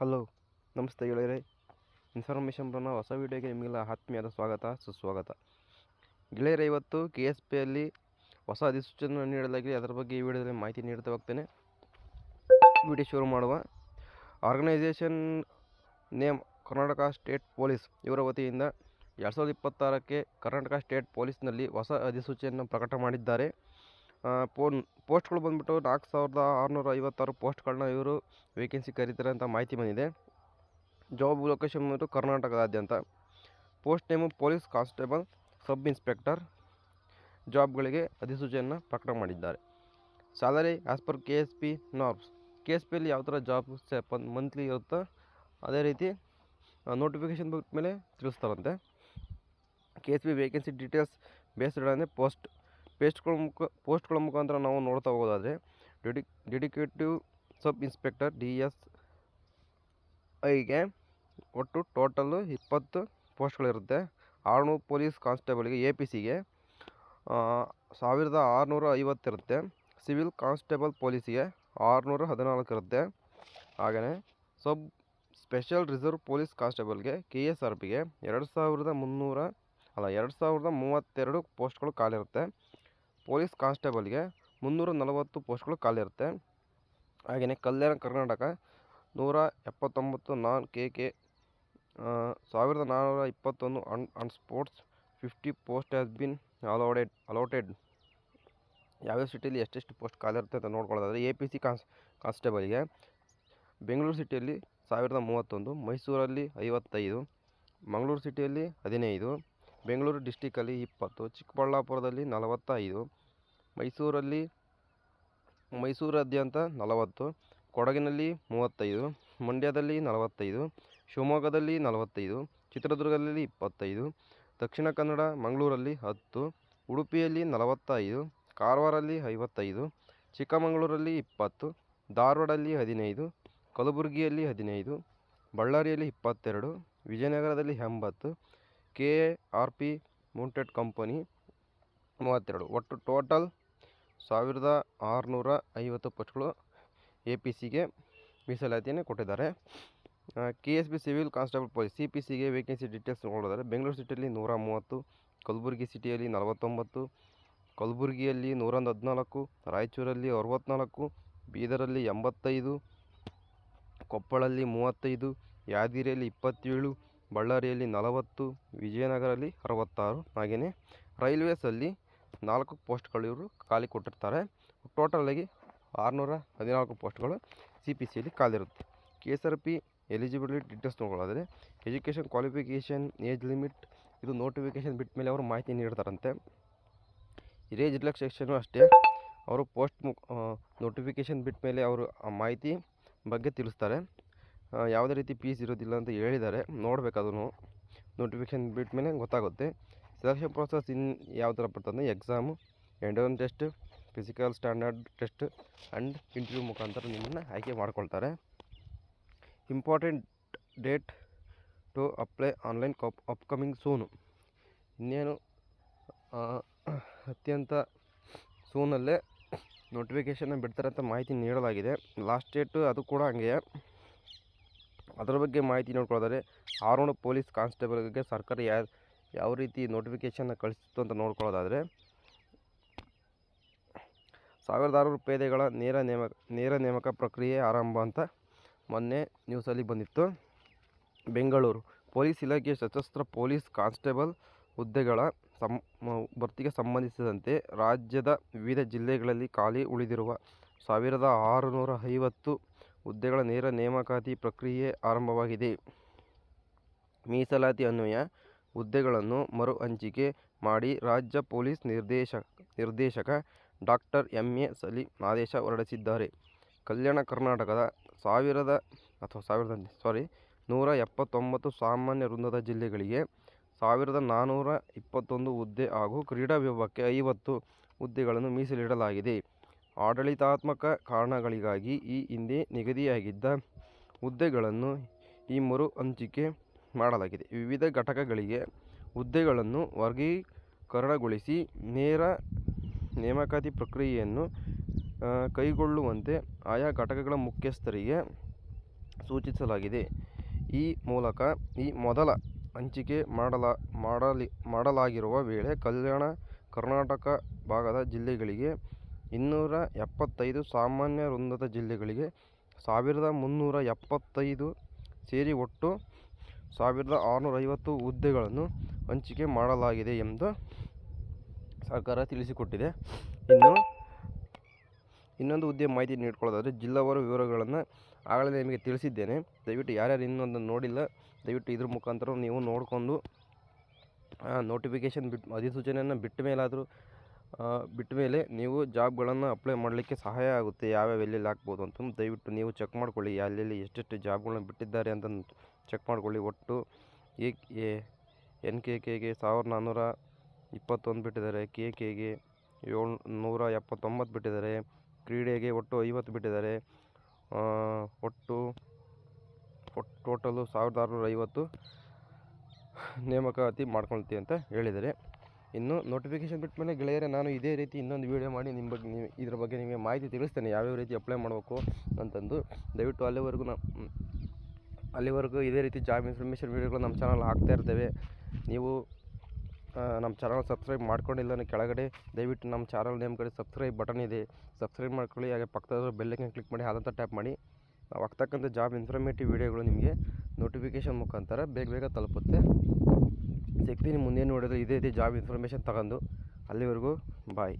Hello, ನಮಸ್ತೆ ಗೆಳೆಯರೆ. Information ಬರೋಣ ಹೊಸ ವೀಡಿಯೋಗೆ ನಿಮಗೆಲ್ಲ ಆತ್ಮೀಯದ ಸ್ವಾಗತ, ಸುಸ್ವಾಗತ. ಗೆಳೆಯರೆ, ಇವತ್ತು ಕೆ ಎಸ್ ಪಿಯಲ್ಲಿ ಹೊಸ ಅಧಿಸೂಚನೆ ನೀಡಲಾಗಿದೆ. ಅದರ ಬಗ್ಗೆ ಈ ವಿಡಿಯೋದಲ್ಲಿ ಮಾಹಿತಿ ನೀಡ್ತಾ ಹೋಗ್ತೇನೆ. ವಿಡಿಯೋ ಶುರು ಮಾಡುವ. Organisation name Karnataka state police ಇವರ ವತಿಯಿಂದ ಎರಡು ಸಾವಿರದ ಇಪ್ಪತ್ತಾರಕ್ಕೆ ಕರ್ನಾಟಕ ಸ್ಟೇಟ್ ಪೊಲೀಸ್ನಲ್ಲಿ ಹೊಸ ಅಧಿಸೂಚನೆಯನ್ನು ಪ್ರಕಟ ಮಾಡಿದ್ದಾರೆ. ಪೋನ್, ಪೋಸ್ಟ್ಗಳು ಬಂದುಬಿಟ್ಟು ನಾಲ್ಕು ಸಾವಿರದ ಆರುನೂರ ಐವತ್ತಾರು ಪೋಸ್ಟ್ಗಳನ್ನ ಇವರು ವೇಕೆನ್ಸಿ ಕರೀತಾರೆ ಅಂತ ಮಾಹಿತಿ ಬಂದಿದೆ. ಜಾಬ್ ಲೊಕೇಶನ್ ಬಂದು ಕರ್ನಾಟಕದಾದ್ಯಂತ. Post name police constable, sub inspector, ಜಾಬ್ಗಳಿಗೆ ಅಧಿಸೂಚನೆಯನ್ನು ಪ್ರಕಟ ಮಾಡಿದ್ದಾರೆ. Salary as per K S P norms K S ಪಿಯಲ್ಲಿ ಯಾವ ಥರ ಜಾಬ್ ಮಂತ್ಲಿ ಇರುತ್ತೋ ಅದೇ ರೀತಿ ನೋಟಿಫಿಕೇಷನ್ ಬಿಟ್ಟ ಮೇಲೆ ತಿಳಿಸ್ತಾರಂತೆ. K S P vacancy details based ಅಂದರೆ ಪೋಸ್ಟ್ ಪೇಸ್ಟ್ಗಳ ಮುಖ, ಪೋಸ್ಟ್ಗಳ ಮುಖಾಂತರ ನಾವು ನೋಡ್ತಾ ಹೋಗೋದಾದರೆ, ಡೆಡಿ, dedicated sub inspector D S ಐಗೆ ಒಟ್ಟು ಟೋಟಲ್ಲು ಇಪ್ಪತ್ತು ಪೋಸ್ಟ್ಗಳಿರುತ್ತೆ. ಆರುನೂರು ಪೊಲೀಸ್ ಕಾನ್ಸ್ಟೇಬಲ್ಗೆ, ಎ ಪಿ ಸಿಗೆ ಸಾವಿರದ ಆರುನೂರ ಐವತ್ತಿರುತ್ತೆ. ಸಿವಿಲ್ ಕಾನ್ಸ್ಟೇಬಲ್ ಪೊಲೀಸಿಗೆ ಆರುನೂರ ಹದಿನಾಲ್ಕು ಇರುತ್ತೆ ಹಾಗೆಯೇ ಸಬ್ ಸ್ಪೆಷಲ್ ರಿಸರ್ವ್ ಪೊಲೀಸ್ ಕಾನ್ಸ್ಟೇಬಲ್ಗೆ, ಕೆ ಎಸ್ ಆರ್ ಪಿಗೆ ಎರಡು ಸಾವಿರದ ಮುನ್ನೂರ, ಅಲ್ಲ, ಎರಡು ಸಾವಿರದ ಮೂವತ್ತೆರಡು ಪೋಸ್ಟ್ಗಳು ಖಾಲಿರುತ್ತೆ. ಪೊಲೀಸ್ ಕಾನ್ಸ್ಟೇಬಲ್ಗೆ ಮುನ್ನೂರ ನಲವತ್ತು ಪೋಸ್ಟ್ಗಳು ಖಾಲಿ ಇರುತ್ತೆ ಹಾಗೆಯೇ ಕಲ್ಯಾಣ ಕರ್ನಾಟಕ ನೂರ ಎಪ್ಪತ್ತೊಂಬತ್ತು ನಾನ್ ಕೆ ಕೆ ಸಾವಿರದ ನಾನ್ನೂರ ಇಪ್ಪತ್ತೊಂದು ಅನ್ ಅನ್ sports fifty post has been allotted, allotted. ಯಾವ್ಯಾವ ಸಿಟಿಯಲ್ಲಿ ಎಷ್ಟೆಷ್ಟು ಪೋಸ್ಟ್ ಖಾಲಿ ಇರುತ್ತೆ ಅಂತ ನೋಡ್ಕೊಳ್ಳೋದಾದರೆ ಎ ಪಿ ಸಿ ಕಾನ್ಸ್, ಕಾನ್ಸ್ಟೇಬಲ್ಗೆ ಬೆಂಗಳೂರು ಸಿಟಿಯಲ್ಲಿ ಸಾವಿರದ ಮೂವತ್ತೊಂದು, ಮೈಸೂರಲ್ಲಿ ಐವತ್ತೈದು, ಮಂಗಳೂರು ಸಿಟಿಯಲ್ಲಿ ಹದಿನೈದು ಬೆಂಗಳೂರು ಡಿಸ್ಟಿಕಲ್ಲಿ ಇಪ್ಪತ್ತು, ಚಿಕ್ಕಬಳ್ಳಾಪುರದಲ್ಲಿ ನಲವತ್ತೈದು, ಮೈಸೂರಲ್ಲಿ, ಮೈಸೂರಾದ್ಯಂತ ನಲವತ್ತು, ಕೊಡಗಿನಲ್ಲಿ ಮೂವತ್ತೈದು, ಮಂಡ್ಯದಲ್ಲಿ ನಲವತ್ತೈದು, ಶಿವಮೊಗ್ಗದಲ್ಲಿ ನಲವತ್ತೈದು, ಚಿತ್ರದುರ್ಗದಲ್ಲಿ ಇಪ್ಪತ್ತೈದು, ದಕ್ಷಿಣ ಕನ್ನಡ ಮಂಗಳೂರಲ್ಲಿ ಹತ್ತು, ಉಡುಪಿಯಲ್ಲಿ ನಲವತ್ತೈದು ಕಾರವಾರಲ್ಲಿ ಐವತ್ತೈದು, ಚಿಕ್ಕಮಗಳೂರಲ್ಲಿ ಇಪ್ಪತ್ತು, ಧಾರವಾಡಲ್ಲಿ ಹದಿನೈದು, ಕಲಬುರಗಿಯಲ್ಲಿ ಹದಿನೈದು, ಬಳ್ಳಾರಿಯಲ್ಲಿ ಇಪ್ಪತ್ತೆರಡು, ವಿಜಯನಗರದಲ್ಲಿ ಎಂಬತ್ತು K R P mounted company ಮೂವತ್ತೆರಡು. ಒಟ್ಟು ಟೋಟಲ್ ಸಾವಿರದ ಆರುನೂರ ಐವತ್ತು ಪೋಸ್ಟ್ಗಳು ಎ ಪಿ ಸಿಗೆ ಮೀಸಲಾತಿಯನ್ನು ಕೊಟ್ಟಿದ್ದಾರೆ. K S B civil constable police C P ಸಿಗೆ ವೇಕೆನ್ಸಿ ಡೀಟೇಲ್ಸ್ ನೋಡೋದಾದರೆ ಬೆಂಗಳೂರು ಸಿಟಿಯಲ್ಲಿ ನೂರ ಮೂವತ್ತು ಕಲಬುರಗಿ ಸಿಟಿಯಲ್ಲಿ ನಲವತ್ತೊಂಬತ್ತು, ಕಲಬುರಗಿಯಲ್ಲಿ ನೂರೊಂದು ಹದಿನಾಲ್ಕು ರಾಯಚೂರಲ್ಲಿ ಅರವತ್ತ್ನಾಲ್ಕು ಬೀದರಲ್ಲಿ ಎಂಬತ್ತೈದು, ಕೊಪ್ಪಳಲ್ಲಿ ಮೂವತ್ತೈದು, ಯಾದಗಿರಿಯಲ್ಲಿ ಇಪ್ಪತ್ತೇಳು ಬಳ್ಳಾರಿಯಲ್ಲಿ ನಲವತ್ತು ವಿಜಯನಗರಲ್ಲಿ ಅರವತ್ತಾರು, ಹಾಗೆಯೇ ರೈಲ್ವೇಸಲ್ಲಿ ನಾಲ್ಕು ಪೋಸ್ಟ್ಗಳು ಇವರು ಖಾಲಿ ಕೊಟ್ಟಿರ್ತಾರೆ. ಟೋಟಲಾಗಿ ಆರುನೂರ ಹದಿನಾಲ್ಕು ಪೋಸ್ಟ್ಗಳು ಸಿ ಪಿ ಸಿಯಲ್ಲಿ ಖಾಲಿರುತ್ತೆ. K S R P eligibility details ನೋಡೋದಾದರೆ, ಎಜುಕೇಷನ್ ಕ್ವಾಲಿಫಿಕೇಷನ್, ಏಜ್ ಲಿಮಿಟ್, ಇದು ನೋಟಿಫಿಕೇಷನ್ ಬಿಟ್ಟ ಮೇಲೆ ಅವರು ಮಾಹಿತಿ ನೀಡ್ತಾರಂತೆ. ರೇಜ್ ರಿಲ್ಯಾಕ್ಸೇಷನು ಅಷ್ಟೇ, ಅವರು ಪೋಸ್ಟ್ ಮುಖ ನೋಟಿಫಿಕೇಷನ್ ಬಿಟ್ಟ ಮೇಲೆ ಅವರು ಆ ಮಾಹಿತಿ ಬಗ್ಗೆ ತಿಳಿಸ್ತಾರೆ. ಯಾವುದೇ ರೀತಿ ಪೀಸ್ ಇರೋದಿಲ್ಲ ಅಂತ ಹೇಳಿದ್ದಾರೆ. ನೋಡ್ಬೇಕು ಅದನ್ನು. ನೋಟಿಫಿಕೇಶನ್ ಬಿಟ್ಟ ಮೇಲೆ ಗೊತ್ತಾಗುತ್ತೆ. ಸೆಲೆಕ್ಷನ್ ಪ್ರೋಸೆಸ್ ಇನ್ ಯಾವ ಥರ ಬರ್ತದೆ exam ಎಂಡೋನ್ test physical standard test and interview ಮುಖಾಂತರ ನಿಮ್ಮನ್ನು ಆಯ್ಕೆ ಮಾಡ್ಕೊಳ್ತಾರೆ. Important date to apply online cup upcoming soon ಇನ್ನೇನು ಅತ್ಯಂತ ಸೂನಲ್ಲೇ ನೋಟಿಫಿಕೇಷನ್ನ ಬಿಡ್ತಾರೆ ಅಂತ ಮಾಹಿತಿ ನೀಡಲಾಗಿದೆ. ಲಾಸ್ಟ್ ಡೇಟು ಅದು ಕೂಡ ಹಂಗೆ ಅದರ ಬಗ್ಗೆ ಮಾಹಿತಿ ನೋಡ್ಕೊಳ್ಳೋದಾದರೆ ಆರೋಣ ಪೊಲೀಸ್ ಕಾನ್ಸ್ಟೇಬಲ್ಗೆ ಸರ್ಕಾರ ಯಾ, ಯಾವ ರೀತಿ ನೋಟಿಫಿಕೇಷನ್ನ ಕಳಿಸಿತ್ತು ಅಂತ ನೋಡ್ಕೊಳ್ಳೋದಾದರೆ ಸಾವಿರದ ಆರುನೂರು ಪೇದೆಗಳ ನೇರ ನೇಮಕ ನೇರ ನೇಮಕ ಪ್ರಕ್ರಿಯೆ ಆರಂಭ ಅಂತ ಮೊನ್ನೆ ನ್ಯೂಸಲ್ಲಿ ಬಂದಿತ್ತು. ಬೆಂಗಳೂರು ಪೊಲೀಸ್ ಇಲಾಖೆ ಸಶಸ್ತ್ರ ಪೊಲೀಸ್ ಕಾನ್ಸ್ಟೇಬಲ್ ಹುದ್ದೆಗಳ ಸಂ ಭರ್ತಿಗೆ ಸಂಬಂಧಿಸಿದಂತೆ ರಾಜ್ಯದ ವಿವಿಧ ಜಿಲ್ಲೆಗಳಲ್ಲಿ ಖಾಲಿ ಉಳಿದಿರುವ ಸಾವಿರದ ಆರುನೂರ ಐವತ್ತು ಹುದ್ದೆಗಳ ನೇರ ನೇಮಕಾತಿ ಪ್ರಕ್ರಿಯೆ ಆರಂಭವಾಗಿದೆ. ಮೀಸಲಾತಿ ಅನ್ವಯ, ಹುದ್ದೆಗಳನ್ನು ಮರು ಹಂಚಿಕೆ ಮಾಡಿ ರಾಜ್ಯ ಪೊಲೀಸ್ ನಿರ್ದೇಶಕ ನಿರ್ದೇಶಕ ಡಾಕ್ಟರ್ ಎಂ. ಎ. ಸಲೀಂ ಆದೇಶ ಹೊರಡಿಸಿದ್ದಾರೆ. ಕಲ್ಯಾಣ ಕರ್ನಾಟಕದ ಸಾವಿರದ, ಅಥವಾ ಸಾವಿರದ ಸಾರಿ ನೂರ ಎಪ್ಪತ್ತೊಂಬತ್ತು ಸಾಮಾನ್ಯ ವೃಂದದ ಜಿಲ್ಲೆಗಳಿಗೆ ಸಾವಿರದ ನಾನ್ನೂರ ಇಪ್ಪತ್ತೊಂದು ಹುದ್ದೆ ಹಾಗೂ ಕ್ರೀಡಾ ವಿಭಾಗಕ್ಕೆ ಐವತ್ತು ಹುದ್ದೆಗಳನ್ನು ಮೀಸಲಿಡಲಾಗಿದೆ. ಆಡಳಿತಾತ್ಮಕ ಕಾರಣಗಳಿಗಾಗಿ ಈ ಹಿಂದೆ ನಿಗದಿಯಾಗಿದ್ದ ಹುದ್ದೆಗಳನ್ನು ಈ ಮರು ಹಂಚಿಕೆ ಮಾಡಲಾಗಿದೆ. ವಿವಿಧ ಘಟಕಗಳಿಗೆ ಹುದ್ದೆಗಳನ್ನು ವರ್ಗೀಕರಣಗೊಳಿಸಿ ನೇರ ನೇಮಕಾತಿ ಪ್ರಕ್ರಿಯೆಯನ್ನು ಕೈಗೊಳ್ಳುವಂತೆ ಆಯಾ ಘಟಕಗಳ ಮುಖ್ಯಸ್ಥರಿಗೆ ಸೂಚಿಸಲಾಗಿದೆ. ಈ ಮೂಲಕ ಈ ಮೊದಲ ಹಂಚಿಕೆ ಮಾಡಲ, ಮಾಡಲಿ, ಮಾಡಲಾಗಿರುವ ವೇಳೆ ಕಲ್ಯಾಣ ಕರ್ನಾಟಕ ಭಾಗದ ಜಿಲ್ಲೆಗಳಿಗೆ ಇನ್ನೂರ ಎಪ್ಪತ್ತೈದು ಸಾಮಾನ್ಯ ವೃಂದದ ಜಿಲ್ಲೆಗಳಿಗೆ ಸಾವಿರದ ಮುನ್ನೂರ ಎಪ್ಪತ್ತೈದು ಸೇರಿ ಒಟ್ಟು ಸಾವಿರದ ಆರುನೂರ ಐವತ್ತು ಹುದ್ದೆಗಳನ್ನು ಹಂಚಿಕೆ ಮಾಡಲಾಗಿದೆ ಎಂದು ಸರ್ಕಾರ ತಿಳಿಸಿಕೊಟ್ಟಿದೆ. ಇನ್ನು ಇನ್ನೊಂದು ಹುದ್ದೆ ಮಾಹಿತಿ ನೀಡ್ಕೊಳ್ಳೋದಾದರೆ ಜಿಲ್ಲಾವಾರು ವಿವರಗಳನ್ನು ಆಗಲೇ ನಿಮಗೆ ತಿಳಿಸಿದ್ದೇನೆ. ದಯವಿಟ್ಟು ಯಾರ್ಯಾರು ಇನ್ನೊಂದು ನೋಡಿಲ್ಲ, ದಯವಿಟ್ಟು ಇದ್ರ ಮುಖಾಂತರ ನೀವು ನೋಡಿಕೊಂಡು ನೋಟಿಫಿಕೇಷನ್ ಬಿಟ್ಟು ಅಧಿಸೂಚನೆಯನ್ನು ಬಿಟ್ಟ ಮೇಲಾದರೂ ಬಿಟ್ಟ ಮೇಲೆ ನೀವು ಜಾಬ್ಗಳನ್ನು ಅಪ್ಲೈ ಮಾಡಲಿಕ್ಕೆ ಸಹಾಯ ಆಗುತ್ತೆ. ಯಾವ್ಯಾವ ಎಲ್ಲೆಲ್ಲಿ ಹಾಕ್ಬೋದು ಅಂತ ದಯವಿಟ್ಟು ನೀವು ಚೆಕ್ ಮಾಡ್ಕೊಳ್ಳಿ. ಎಲ್ಲೆಲ್ಲಿ ಎಷ್ಟೆಷ್ಟು ಜಾಬ್ಗಳನ್ನ ಬಿಟ್ಟಿದ್ದಾರೆ ಅಂತ ಚೆಕ್ ಮಾಡ್ಕೊಳ್ಳಿ. ಒಟ್ಟು ಎ ಎನ್ ಕೆ ಕೆಗೆ ಸಾವಿರದ ನಾನ್ನೂರ ಇಪ್ಪತ್ತೊಂದು ಬಿಟ್ಟಿದ್ದಾರೆ. ಕೆ ಕೆಗೆ ಏಳು ನೂರ ಎಪ್ಪತ್ತೊಂಬತ್ತು ಬಿಟ್ಟಿದ್ದಾರೆ. ಕ್ರೀಡೆಗೆ ಒಟ್ಟು ಐವತ್ತು ಬಿಟ್ಟಿದ್ದಾರೆ. ಒಟ್ಟು ಒಟ್ಟು ಟೋಟಲು ಸಾವಿರದ ಆರುನೂರ ಐವತ್ತು ನೇಮಕಾತಿ ಮಾಡ್ಕೊಳ್ತೀವಿ ಅಂತ ಹೇಳಿದ್ದಾರೆ. ಇನ್ನು ನೋಟಿಫಿಕೇಷನ್ ಬಿಟ್ಟ ಮೇಲೆ ಗೆಳೆಯರೆ, ನಾನು ಇದೇ ರೀತಿ ಇನ್ನೊಂದು ವೀಡಿಯೋ ಮಾಡಿ ನಿಮ್ಮ ಬಗ್ಗೆ ನೀವು ಇದ್ರ ಬಗ್ಗೆ ನಿಮಗೆ ಮಾಹಿತಿ ತಿಳಿಸ್ತೇನೆ. ಯಾವ್ಯಾವ ರೀತಿ ಅಪ್ಲೈ ಮಾಡಬೇಕು ಅಂತಂದು ದಯವಿಟ್ಟು ಅಲ್ಲಿವರೆಗೂ ನಾ ಅಲ್ಲಿವರೆಗೂ ಇದೇ ರೀತಿ ಜಾಬ್ ಇನ್ಫಾರ್ಮೇಷನ್ ವೀಡಿಯೋಗಳು ನಮ್ಮ ಚಾನಲ್ ಹಾಕ್ತಾ ಇರ್ತೇವೆ. ನೀವು ನಮ್ಮ ಚಾನಲ್ ಸಬ್ಸ್ಕ್ರೈಬ್ ಮಾಡ್ಕೊಂಡಿಲ್ಲ ಕೆಳಗಡೆ ದಯವಿಟ್ಟು ನಮ್ಮ ಚಾನಲ್ ನೇಮ್ ಕಡೆ ಸಬ್ಸ್ಕ್ರೈಬ್ ಬಟನ್ ಇದೆ. ಸಬ್ಸ್ಕ್ರೈಬ್ ಮಾಡ್ಕೊಳ್ಳಿ, ಹಾಗೆ ಪಕ್ಕದ ಬೆಲ್ಲೈಕನ್ ಕ್ಲಿಕ್ ಮಾಡಿ ಅದಂತ ಟ್ಯಾಪ್ ಮಾಡಿ. ನಾವು ಆಗ್ತಕ್ಕಂಥ ಜಾಬ್ ಇನ್ಫಾರ್ಮೇಟಿವ್ ವೀಡಿಯೋಗಳು ನಿಮಗೆ ನೋಟಿಫಿಕೇಷನ್ ಮುಖಾಂತರ ಬೇಗ ಬೇಗ ತಲುಪುತ್ತೆ. ಸಿಗ್ತೀನಿ ಮುಂದೇನು ನೋಡಿದ್ರೆ ಇದೇ ಇದೇ ಜಾಬ್ ಇನ್ಫಾರ್ಮೇಷನ್ ತಗೊಂಡು ಅಲ್ಲಿವರೆಗೂ ಬಾಯ್